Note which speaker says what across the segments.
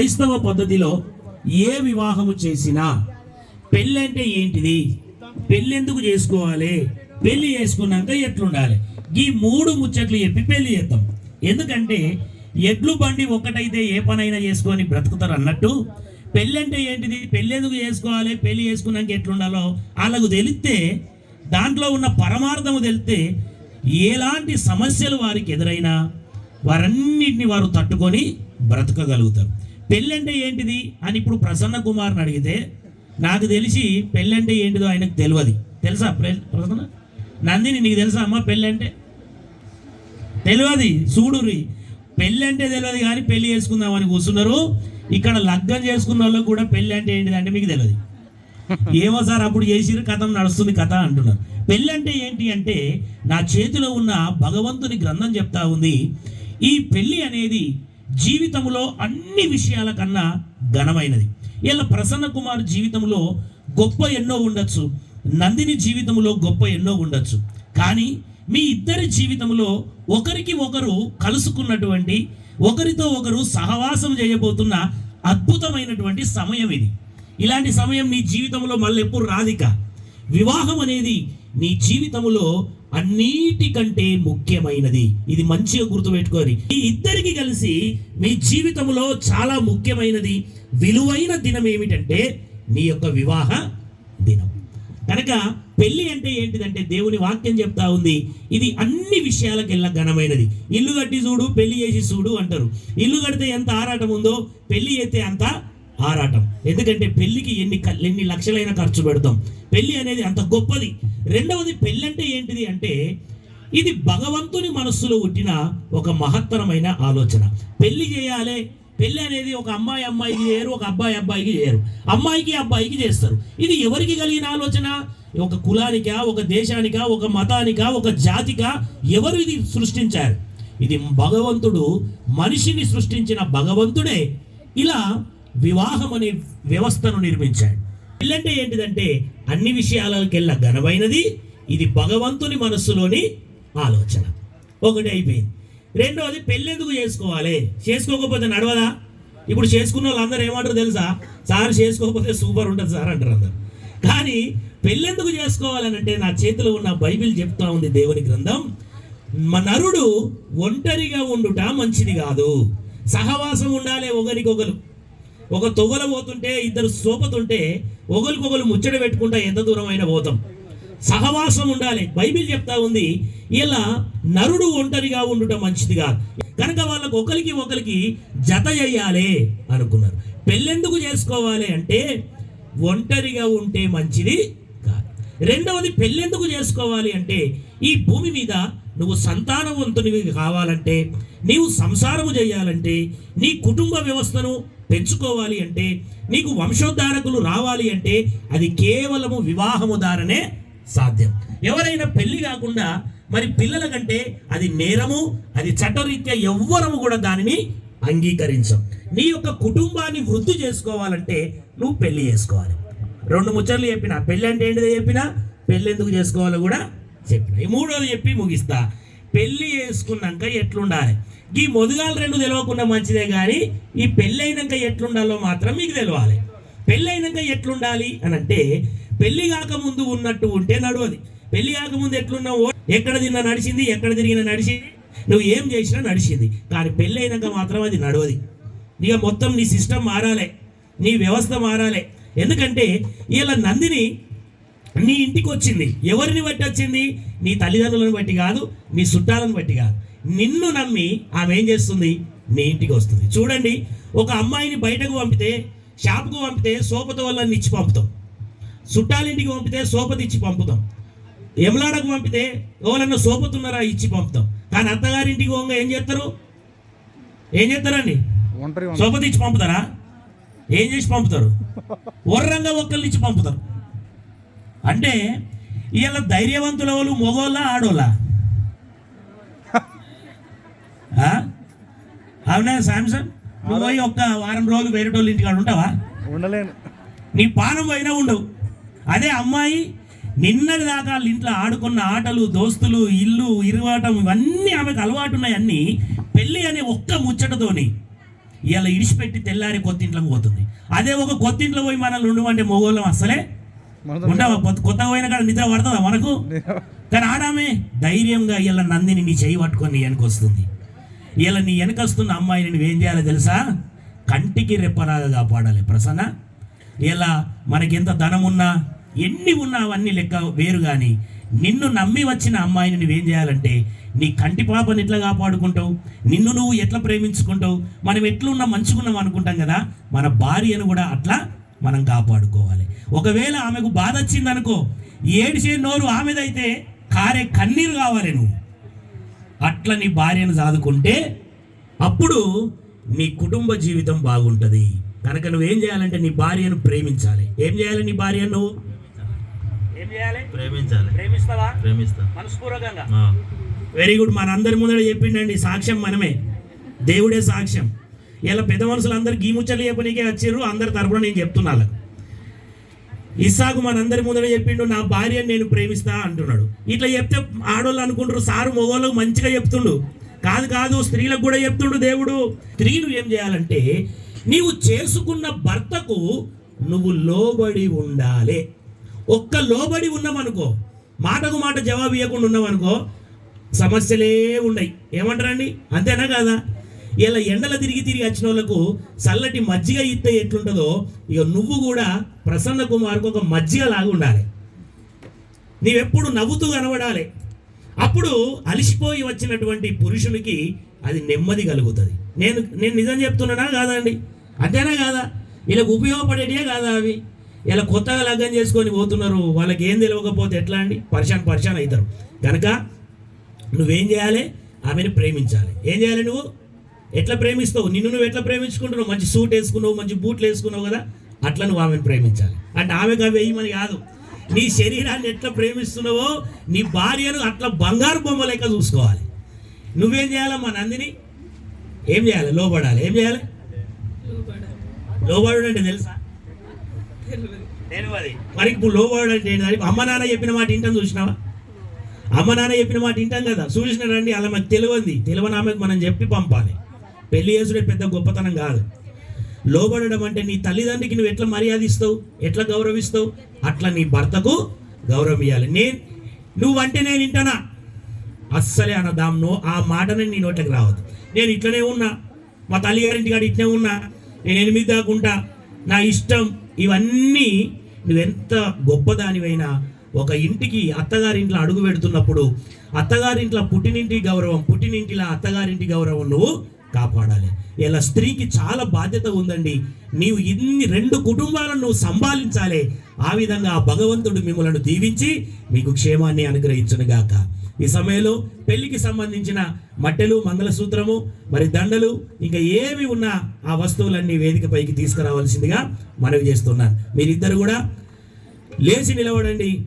Speaker 1: క్రైస్తవ పద్ధతిలో ఏ వివాహము చేసినా పెళ్ళి అంటే ఏంటిది? పెళ్ళి ఎందుకు చేసుకోవాలి? పెళ్ళి చేసుకున్నాక ఎట్లుండాలి? ఈ మూడు ముచ్చట్లు చెప్పి పెళ్ళి చేద్దాం. ఎందుకంటే ఎడ్లు బండి ఒక్కటైతే ఏ పనైనా చేసుకొని బ్రతుకుతారు అన్నట్టు. పెళ్ళి అంటే ఏంటిది? పెళ్ళి ఎందుకు చేసుకోవాలి? పెళ్ళి చేసుకున్నాక ఎట్లుండాలో వాళ్ళకు తెలిస్తే దాంట్లో ఉన్న పరమార్థము తెలిస్తే ఎలాంటి సమస్యలు వారికి ఎదురైనా వారన్నిటిని వారు తట్టుకొని బ్రతకగలుగుతారు. పెళ్ళంటే ఏంటిది అని ఇప్పుడు ప్రసన్న కుమార్ని అడిగితే నాకు తెలిసి పెళ్ళంటే ఏంటిదో ఆయనకు తెలియదు తెలుసా ప్రసన్న? నందిని నీకు తెలుసా అమ్మ పెళ్ళంటే? తెలియదు చూడురి పెళ్ళి అంటే తెలియదు కానీ పెళ్ళి చేసుకుందామని కూర్చున్నారు. ఇక్కడ లగ్గం చేసుకున్న వాళ్ళకి కూడా పెళ్ళి అంటే ఏంటిది అంటే మీకు తెలియదు ఏమో సార్ అప్పుడు చేసిరు కథ నడుస్తుంది కథ అంటున్నారు. పెళ్ళి అంటే ఏంటి అంటే నా చేతిలో ఉన్న భగవంతుని గ్రంథం చెప్తా ఉంది. ఈ పెళ్ళి అనేది జీవితంలో అన్ని విషయాల కన్నా ఘనమైనది. ఇలా ప్రసన్న కుమార్ జీవితంలో గొప్ప ఎన్నో ఉండొచ్చు. నందిని జీవితంలో గొప్ప ఎన్నో ఉండొచ్చు. కానీ మీ ఇద్దరి జీవితంలో ఒకరికి ఒకరు కలుసుకున్నటువంటి ఒకరితో ఒకరు సహవాసం చేయబోతున్న అద్భుతమైనటువంటి సమయం ఇది. ఇలాంటి సమయం నీ జీవితంలో మళ్ళీ ఎప్పుడు రాదిక. వివాహం అనేది నీ జీవితంలో అన్నిటికంటే ముఖ్యమైనది. ఇది మంచిగా గుర్తుపెట్టుకోవాలి. ఈ ఇద్దరికి కలిసి మీ జీవితంలో చాలా ముఖ్యమైనది విలువైన దినం ఏమిటంటే నీ యొక్క వివాహ దినం. కనుక పెళ్ళి అంటే ఏంటిదంటే దేవుని వాక్యం చెప్తా ఉంది. ఇది అన్ని విషయాలకెల్లా ఘనమైనది. ఇల్లు కట్టి చూడు పెళ్ళి చేసి చూడు అంటారు. ఇల్లు కడితే ఎంత ఆరాటం ఉందో పెళ్ళి అయితే అంత ఆరాటం ఎందుకంటే పెళ్ళికి ఎన్ని క- ఎన్ని లక్షలైన ఖర్చు పెడతాం. పెళ్ళి అనేది అంత గొప్పది. రెండవది పెళ్ళి అంటే ఏంటిది అంటే ఇది భగవంతుని మనస్సులో పుట్టిన ఒక మహత్తరమైన ఆలోచన. పెళ్ళి చేయాలి. పెళ్ళి అనేది ఒక అమ్మాయి అమ్మాయికి చేయరు ఒక అబ్బాయి అబ్బాయికి చేయరు. అమ్మాయికి అబ్బాయికి చేస్తారు. ఇది ఎవరికి కలిగిన ఆలోచన? ఒక కులానికా ఒక దేశానికా ఒక మతానికా ఒక జాతికా? ఎవరు ఇది సృష్టించారు? ఇది భగవంతుడు మనిషిని సృష్టించిన భగవంతుడే. ఇలా వివాహం అనే వ్యవస్థను నిర్మించాడు. పెళ్ళంటే ఏంటిదంటే అన్ని విషయాలకెల్లా ఘనమైనది ఇది భగవంతుని మనస్సులోని ఆలోచన. ఒకటి అయిపోయింది. రెండవది పెళ్ళెందుకు చేసుకోవాలి? చేసుకోకపోతే నడవదా? ఇప్పుడు చేసుకున్న వాళ్ళందరూ ఏమంటారు తెలుసా? సార్ చేసుకోకపోతే సూపర్ ఉంటుంది సార్ అంటారు అందరు. కానీ పెళ్ళెందుకు చేసుకోవాలనంటే నా చేతిలో ఉన్న బైబిల్ చెప్తా ఉంది దేవుని గ్రంథం. మ- నరుడు ఒంటరిగా ఉండుట మంచిది కాదు. సహవాసం ఉండాలి ఒకరికొకరు. ఒక తొగల పోతుంటే ఇద్దరు సోపతుంటే ఒకరికొకరు ముచ్చట పెట్టుకుంటా ఎంత దూరం అయినా పోతాం. సహవాసం ఉండాలి. బైబిల్ చెప్తా ఉంది ఇలా నరుడు ఒంటరిగా ఉండటం మంచిదిగా కనుక వాళ్ళకు ఒకరికి ఒకరికి జత చేయాలి అనుకున్నారు. పెళ్ళెందుకు చేసుకోవాలి అంటే ఒంటరిగా ఉంటే మంచిది కాదు. రెండవది పెళ్ళెందుకు చేసుకోవాలి అంటే ఈ భూమి మీద నువ్వు సంతానవంతునివి కావాలంటే నీవు సంసారము చేయాలంటే నీ కుటుంబ వ్యవస్థను పెంచుకోవాలి అంటే నీకు వంశోద్ధారకులు రావాలి అంటే అది కేవలము వివాహము ద్వారానే సాధ్యం. ఎవరైనా పెళ్ళి కాకుండా మరి పిల్లల కంటే అది నేరము అది చట్టరీత్యా ఎవ్వరము కూడా దానిని అంగీకరించం. నీ యొక్క కుటుంబాన్ని వృద్ధి చేసుకోవాలంటే నువ్వు పెళ్ళి చేసుకోవాలి. రెండు ముచ్చట్లు చెప్పిన పెళ్ళి అంటే ఏంటిదో చెప్పిన పెళ్ళి ఎందుకు చేసుకోవాలో కూడా చెప్పిన. ఈ మూడోది చెప్పి ముగిస్తా. పెళ్ళి చేసుకున్నాక ఎట్లుండాలి? ఈ మొదుగాలు రెండు తెలియకుండా మంచిదే కానీ ఈ పెళ్ళైనాక ఎట్లుండాలో మాత్రం మీకు తెలియాలి పెళ్ళైనాక ఎట్లుండాలి అని అంటే పెళ్ళి కాకముందు ఉన్నట్టు ఉంటే నడవది. పెళ్ళి కాకముందు ఎట్లున్నావు? ఎక్కడ తిన్నా నడిచింది ఎక్కడ తిరిగినా నడిచింది. నువ్వు ఏం చేసినా నడిచింది. కానీ పెళ్ళైనాక మాత్రం అది నడవది. ఇక మొత్తం నీ సిస్టమ్ మారాలే. నీ వ్యవస్థ మారాలే. ఎందుకంటే ఇలా నందిని నీ ఇంటికి వచ్చింది. ఎవరిని బట్టి వచ్చింది? నీ తల్లిదండ్రులను బట్టి కాదు నీ చుట్టాలను బట్టి కాదు. నిన్ను నమ్మి ఆమె ఏం చేస్తుంది? నీ ఇంటికి వస్తుంది. చూడండి ఒక అమ్మాయిని బయటకు పంపితే షాప్కు పంపితే సోపత వల్ల ఇచ్చి పంపుతాం. చుట్టాలింటికి పంపితే సోపతి ఇచ్చి పంపుతాం. ఎమలాడకు పంపితే ఎవరన్నా సోపతున్నారా ఇచ్చి పంపుతాం. కానీ అత్తగారింటికి పోగా ఏం చేస్తారు? ఏం చేస్తారండి? సోపతి ఇచ్చి పంపుతారా? ఏం చేసి పంపుతారు? వర్రంగా ఒక్కళ్ళు ఇచ్చి పంపుతారు. అంటే ఇవాళ ధైర్యవంతుల వాళ్ళు మగోళ్ళ ఆడోళ్ళ? అవునా శాంసంగ్ నువ్వు పోయి ఒక్క వారం రోజులు వేరే వాళ్ళ ఇంటికాడ ఉంటావా?
Speaker 2: ఉండలేను.
Speaker 1: నీ పానం పోయినా ఉండవు అదే అమ్మాయి నిన్నటి దాకా వాళ్ళ ఇంట్లో ఆడుకున్న ఆటలు దోస్తులు ఇల్లు ఇరువాటం ఇవన్నీ ఆమెకు అలవాటు ఉన్నాయి అన్నీ పెళ్ళి అనే ఒక్క ముచ్చటతోని ఇలా ఇడిచిపెట్టి తెల్లారి కొత్తింట్లోకి పోతుంది. అదే ఒక కొత్తింట్లో పోయి మనల్ని ఉండమంటే మొగోళ్ళం అసలే కొత్త- కొత్తగా పోయిన కాడ నిద్ర పడుతుందా మనకు? కానీ ఆడామే ధైర్యంగా ఇలా నందిని నీ చేయి పట్టుకొని నీ వెనక వస్తుంది. ఇలా నీ వెనక వస్తున్న అమ్మాయిని నువ్వేం చేయాలో తెలుసా? కంటికి రెప్పరాగా కాపాడాలి ప్రసన్న. ఇలా మనకి ఎంత ధనం ఉన్నా ఎన్ని ఉన్నా అవన్నీ లెక్క వేరు కానీ నిన్ను నమ్మి వచ్చిన అమ్మాయిని నువ్వేం చేయాలంటే నీ కంటి పాపని ఎట్లా కాపాడుకుంటావు? నిన్ను నువ్వు ఎట్లా ప్రేమించుకుంటావు? మనం ఎట్లున్నా మంచుకున్నాం అనుకుంటాం కదా మన భార్యను కూడా అట్లా మనం కాపాడుకోవాలి. ఒకవేళ ఆమెకు బాధ వచ్చిందనుకో ఏడిసే నోరు ఆమెదైతే కారే కన్నీరు కావాలి నువ్వు. అట్లా నీ భార్యను సాదుకుంటే అప్పుడు నీ కుటుంబ జీవితం బాగుంటుంది. కనుక నువ్వేం చేయాలంటే నీ భార్యను ప్రేమించాలి. ఏం చేయాలి నీ భార్యను? నువ్వు ఏం చేయాలి?
Speaker 2: ప్రేమించాలి.
Speaker 1: ప్రేమిస్తావా?
Speaker 2: ప్రేమిస్తా.
Speaker 1: మనస్పూర్వకంగా వెరీ గుడ్ మనందరి ముందర చెప్పిండండి సాక్ష్యం మనమే. దేవుడే సాక్ష్యం. ఇలా పెద్ద మనుషులు అందరు గీ ముచ్చట్లు చెప్పనీకే వచ్చారు అందరి తరపున నేను చెప్తున్నాను. వాళ్ళకు. ఇస్సాకు మనందరి ముందర చెప్పిండు నా భార్యను నేను ప్రేమిస్తా అంటున్నాడు. ఇట్లా చెప్తే ఆడోళ్ళు అనుకుంటారు సారు మగవాళ్ళకు మంచిగా చెప్తుండు. కాదు కాదు స్త్రీలకు కూడా చెప్తుండు దేవుడు. స్త్రీలు ఏం చేయాలంటే నీవు చేసుకున్న భర్తకు నువ్వు లోబడి ఉండాలి. ఒక్క లోబడి ఉన్నామనుకో మాటకు మాట జవాబు ఇవ్వకుండా ఉన్నామనుకో సమస్యలే ఉన్నాయి ఏమంటారండి? అంతేనా కాదా? ఇలా ఎండల తిరిగి తిరిగి వచ్చిన వాళ్ళకు చల్లటి మజ్జిగ ఇస్తే ఎట్లుంటుందో ఇక నువ్వు కూడా ప్రసన్న కుమార్కు ఒక మజ్జిగ లాగా ఉండాలి. నీవెప్పుడు నవ్వుతూ కనబడాలి. అప్పుడు అలిసిపోయి వచ్చినటువంటి పురుషునికి అది నెమ్మది కలుగుతుంది. నేను నేను నిజం చెప్తున్నానా కాదా అండి? అంతేనా కాదా? వీళ్ళకి ఉపయోగపడేటివే కాదా అవి? ఇలా కొత్తగా లగ్గం చేసుకొని పోతున్నారు వాళ్ళకి ఏం తెలియకపోతే ఎట్లా అండి? పరిశాన్ పరిశాన్ అవుతారు. కనుక నువ్వేం చేయాలి? ఆమెను ప్రేమించాలి. ఏం చేయాలి నువ్వు? ఎట్లా ప్రేమిస్తావు? నిన్ను నువ్వు ఎట్లా ప్రేమించుకుంటున్నావు? మంచి సూట్ వేసుకున్నావు మంచి బూట్లు వేసుకున్నావు కదా? అట్లా నువ్వు ఆమెను ప్రేమించాలి. అంటే ఆమెకు అవి వేయమని కాదు. నీ శరీరాన్ని ఎట్లా ప్రేమిస్తున్నావో నీ భార్యను అట్లా బంగారు బొమ్మ లెక్క చూసుకోవాలి. నువ్వేం చేయాలమ్మా నందిని? ఏం చేయాలి? లోబడాలి. ఏం చేయాలి? లోబడు. అంటే తెలుసా? తెలియదు. మరి ఇప్పుడు లోబడు అంటే ఏంటి అమ్మ నాన్న చెప్పిన మాట ఇంటని చూసినావా? అమ్మ నాన్న చెప్పిన మాట వింటాం కదా? చూసినారండి అలా మనకు తెలియంది. తెలియని ఆమెకు మనం చెప్పి పంపాలి. పెళ్ళి చేసుడే పెద్ద గొప్పతనం కాదు. లోబడడం అంటే నీ తల్లిదండ్రికి నువ్వు ఎట్లా మర్యాద ఇస్తావు? ఎట్లా గౌరవిస్తావు? అట్లా నీ భర్తకు గౌరవం ఇవ్వాలి నేను నువ్వంటే నేను వింటానా అస్సలే అనదాంనో ఆ మాటనే నీ నోట్లోకి రావద్దు. నేను ఇట్లనే ఉన్నా. మా తల్లిగారింటి కాడ ఇట్లనే ఉన్నా. నేను ఎనిమిది దాకా ఉంటా. నా ఇష్టం ఇవన్నీ నువ్వెంత గొప్పదానివైనా ఒక ఇంటికి అత్తగారింట్లో అడుగు పెడుతున్నప్పుడు అత్తగారింట్లో పుట్టినింటి గౌరవం పుట్టినింటిలో అత్తగారింటి గౌరవం నువ్వు కాపాడాలి. ఇలా స్త్రీకి చాలా బాధ్యత ఉందండి. నీవు ఇన్ని రెండు కుటుంబాలను నువ్వు సంభాలించాలి. ఆ విధంగా ఆ భగవంతుడు మిమ్మల్ని దీవించి మీకు క్షేమాన్ని అనుగ్రహించునుగాక. ఈ సమయంలో పెళ్ళికి సంబంధించిన మట్టెలు మంగళసూత్రము మరి దండలు ఇంకా ఏవి ఉన్నా ఆ వస్తువులన్నీ వేదికపైకి తీసుకురావాల్సిందిగా మనవి చేస్తున్నాను. మీరిద్దరు కూడా లేచి నిలవడండి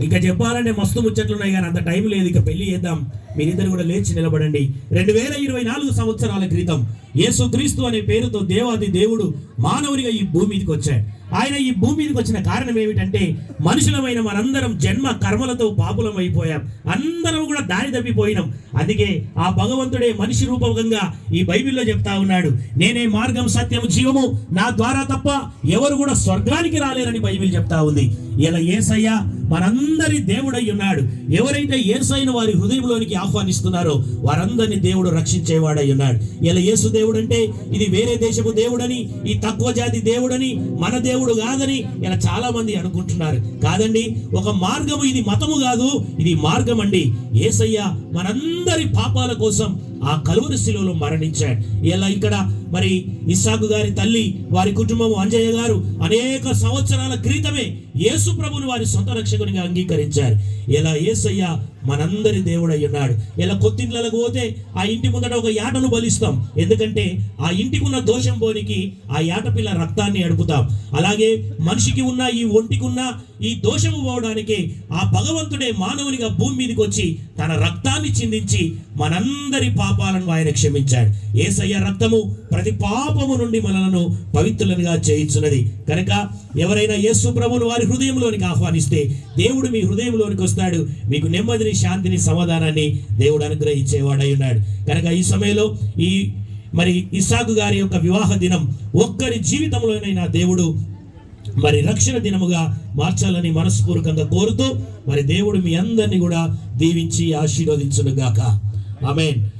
Speaker 1: ఇంకా చెప్పాలంటే మస్తు ముచ్చట్లు ఉన్నాయి కానీ అంత టైం లేదు. ఇక పెళ్ళి చేద్దాం. మీరిద్దరు కూడా లేచి నిలబడండి. రెండు వేల ఇరవై నాలుగు సంవత్సరాల క్రితం యేసుక్రీస్తు అనే పేరుతో దేవాది దేవుడు మానవునిగా ఈ భూమి మీదకి వచ్చాడు. ఆయన ఈ భూమి మీదకి వచ్చిన కారణం ఏమిటంటే మనుషులమైన మనందరం జన్మ కర్మలతో పాపులం అయిపోయాం. అందరం కూడా దారి తప్పిపోయినాం. అందుకే ఆ భగవంతుడే మనిషి రూపకంగా ఈ బైబిల్లో చెప్తా ఉన్నాడు. నేనే మార్గం సత్యము జీవము నా ద్వారా తప్ప ఎవరు కూడా స్వర్గానికి రాలేరని బైబిల్ చెప్తా ఉంది. ఇలా ఏసయ్య మనందరి దేవుడై ఉన్నాడు. ఎవరైతే ఏసైన వారి హృదయంలోనికి ఆహ్వానిస్తున్నారో వారందరిని దేవుడు రక్షించేవాడై ఉన్నాడు. ఇలా యేసు దేవుడు అంటే ఇది వేరే దేశపు దేవుడని ఈ తక్కువ జాతి దేవుడని మన దేవుడు కాదని ఇలా చాలా మంది అనుకుంటున్నారు. కాదండి ఒక మార్గము ఇది మతము కాదు ఇది మార్గం అండి ఏసయ్య మనందరి పాపాల కోసం ఆ కలువరి శిలువలో మరణించాడు. ఇలా ఇక్కడ? మరి ఇస్సాకు గారి తల్లి వారి కుటుంబం అంజయ్య గారు అనేక సంవత్సరాల క్రితమే యేసు ప్రభుని వారి సొంత రక్షకునిగా అంగీకరించారు. ఇలా ఏసయ్య మనందరి దేవుడై ఉన్నాడు. ఇలా కొత్తింట్లకు పోతే ఆ ఇంటి ముందట ఒక యాటను బలిస్తాం. ఎందుకంటే ఆ ఇంటికి ఉన్న దోషం పోనికి ఆ యాట పిల్ల రక్తాన్ని అడుపుతాం. అలాగే మనిషికి ఉన్న ఈ ఒంటికి ఉన్న ఈ దోషము పోవడానికి ఆ భగవంతుడే మానవునిగా భూమి మీదకి వచ్చి తన రక్తాన్ని చిందించి మనందరి పాపాలను ఆయన క్షమించాడు. ఏసయ్య రక్తము ప్రతి పాపము నుండి మనలను పవిత్రులనుగా చేయించున్నది. కనుక ఎవరైనా యేసు ప్రభువును వారి హృదయంలోనికి ఆహ్వానిస్తే దేవుడు మీ హృదయంలోనికి వస్తాడు. మీకు నెమ్మదిని శాంతిని సమాధానాన్ని దేవుడు అనుగ్రహించేవాడై ఉన్నాడు. కనుక ఈ సమయంలో ఈ మరి ఇసాకు గారి యొక్క వివాహ దినం ఒక్కరి జీవితంలోనైనా దేవుడు మరి రక్షణ దినముగా మార్చాలని మనస్పూర్వకంగా కోరుతూ మరి దేవుడు మీ అందరినీ కూడా దీవించి ఆశీర్వదించునుగాక. ఆమెన్.